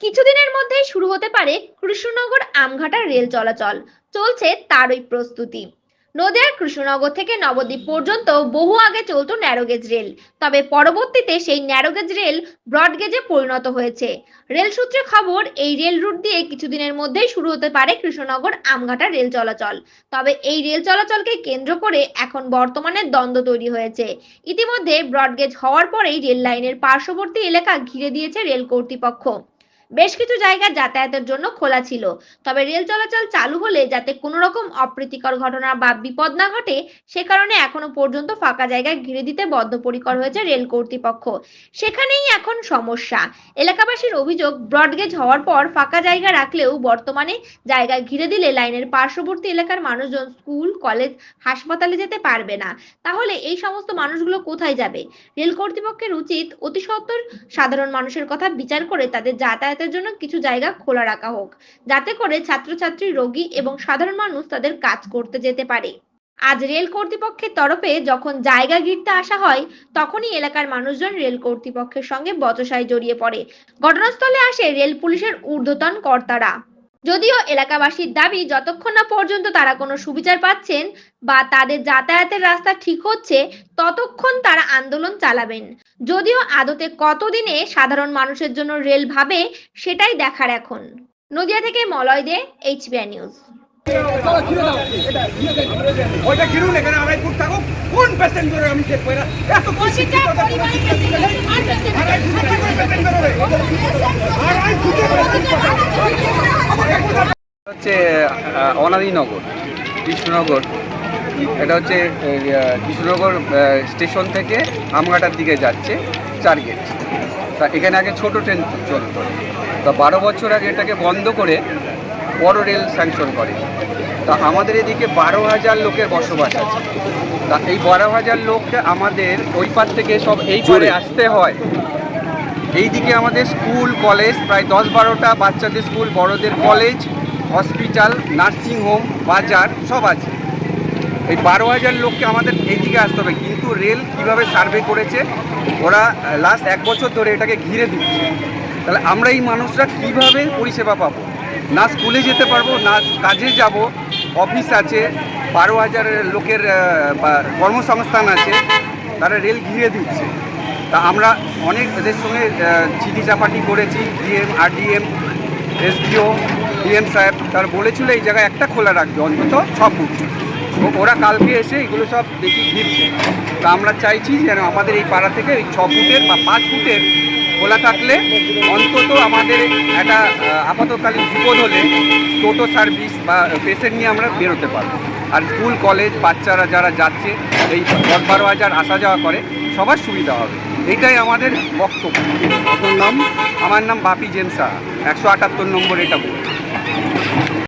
কিছুদিনের মধ্যেই শুরু হতে পারে কৃষ্ণনগর আমঘাটা রেল চলাচল। চলছে তারই প্রস্তুতি। নদিয়ার কৃষ্ণনগর থেকে নবদ্বীপ পর্যন্ত বহু আগে চলতো ন্যারোগেজ রেল। তবে পরবর্তীতে সেই ন্যারোগেজ রেল ব্রডগেজে পরিণত হয়েছে। রেল সূত্রে খবর, এই রেল রুট দিয়ে কিছুদিনের মধ্যেই শুরু হতে পারে কৃষ্ণনগর আমঘাটা রেল চলাচল। তবে এই রেল চলাচলকে কেন্দ্র করে এখন বর্তমানে দ্বন্দ্ব তৈরি হয়েছে। ইতিমধ্যে ব্রডগেজ হওয়ার পরেই রেল লাইনের পার্শ্ববর্তী এলাকা ঘিরে দিয়েছে রেল কর্তৃপক্ষ। বেশ কিছু জায়গা যাতায়াতের জন্য খোলা ছিল। তবে রেল চলাচল চালু হলে যাতে কোনো রকম অপ্রীতিকর ঘটনা বা বিপদ না ঘটে, সে কারণে এখনও পর্যন্ত ফাঁকা জায়গায় ঘিরে দিতে বদ্ধপরিকর হয়েছে রেল কর্তৃপক্ষ। সেখানেই এখন সমস্যা। এলাকাবাসীর অভিযোগ, ব্রডগেজ হওয়ার পর ফাঁকা জায়গা রাখলেও বর্তমানে জায়গা ঘিরে দিলে লাইনের পার্শ্ববর্তী এলাকার মানুষজন স্কুল, কলেজ, হাসপাতালে যেতে পারবে না। তাহলে এই সমস্ত মানুষগুলো কোথায় যাবে? রেল কর্তৃপক্ষের উচিত অতি সত্বর সাধারণ মানুষের কথা বিচার করে তাদের যাতায়াতের জন্য কিছু জায়গা খোলা রাখা হোক, যাতে করে ছাত্রছাত্রী, রোগী এবং সাধারণ মানুষ তাদের কাজ করতে যেতে পারে। আজ রেল কর্তৃপক্ষের তরফে যখন জায়গা ঘিরতে আসা হয়, তখনই এলাকার মানুষজন রেল কর্তৃপক্ষের সঙ্গে বচসায় জড়িয়ে পড়ে। ঘটনাস্থলে আসে রেল পুলিশের ঊর্ধ্বতন কর্তারা। যদিও এলাকাবাসীর দাবি যতক্ষণ না পর্যন্ত তারা কোনো সুবিচার পাচ্ছেন বা তাদের যাতায়াতের রাস্তা ঠিক হচ্ছে ততক্ষণ তারা আন্দোলন চালাবেন। যদিও আদতে কতদিনে সাধারণ মানুষের জন্য রেল ভাবে সেটাই দেখার এখন। নদিয়া থেকে মলয় দে এইচবিআই নিউজ ওইটা কিনুন এখানে আমরা ফুট থাকো কোন প্যাসেঞ্জার আমি চেক করে এত প্রতিটা আর পেশেন্ট আড়াই ফুট কি করে প্যাসেঞ্জার হবে আড়াই ফুটে হচ্ছে অনাদিনগর কৃষ্ণনগর। এটা হচ্ছে কৃষ্ণনগর স্টেশন থেকে আমঘাটার দিকে যাচ্ছে চার গেট তা এখানে আগে ছোট ট্রেন চলতো। তা বারো বছর আগে এটাকে বন্ধ করে বড় রেল স্যাংশন করে। তা আমাদের এদিকে বারো হাজার লোকের বসবাস আছে। তা এই বারো হাজার লোককে আমাদের ওই পার থেকে সব এই পারে আসতে হয়। এইদিকে আমাদের স্কুল কলেজ প্রায় দশ বারোটা বাচ্চাদের স্কুল বড়দের কলেজ হসপিটাল, নার্সিং হোম, বাজার, সব আছে। এই বারো হাজার লোককে আমাদের এইদিকে আসতে হবে। কিন্তু রেল কীভাবে সার্ভে করেছে, ওরা লাস্ট এক বছর ধরে এটাকে ঘিরে দিচ্ছে। তাহলে আমরা এই মানুষরা কীভাবে পরিষেবা পাবো? না স্কুলে যেতে পারব, না কাজে যাব। অফিস আছে, বারো হাজার লোকের কর্মসংস্থান আছে, তারা রেল ঘিরে দিচ্ছে। তা আমরা অনেক এদের সঙ্গে চিঠি চাপাটি করেছি, ডিএম, আরডিএম, এসডিও ডিএম সাহেব তারা বলেছিল এই জায়গায় একটা খোলা রাখবে, অন্তত ছ ফুট। ওরা কালকে এসে এগুলো সব দেখি ঘিরছে। তা আমরা চাইছি যেন আমাদের এই পাড়া থেকে ওই ছ ফুটের বা পাঁচ ফুটের খোলা থাকলে অন্তত আমাদের একটা আপাতকালীন বিপদ হলে টোটো সার্ভিস বা পেশেন্ট নিয়ে আমরা বেরোতে পারব। আর স্কুল, কলেজ, বাচ্চারা যারা যাচ্ছে, এই দশ বারো হাজার আসা যাওয়া করে, সবার সুবিধা হবে। এটাই আমাদের বক্তব্য। আপনার নাম? আমার নাম বাপি জেমসা। একশো আটাত্তর নম্বর এটা বুথ।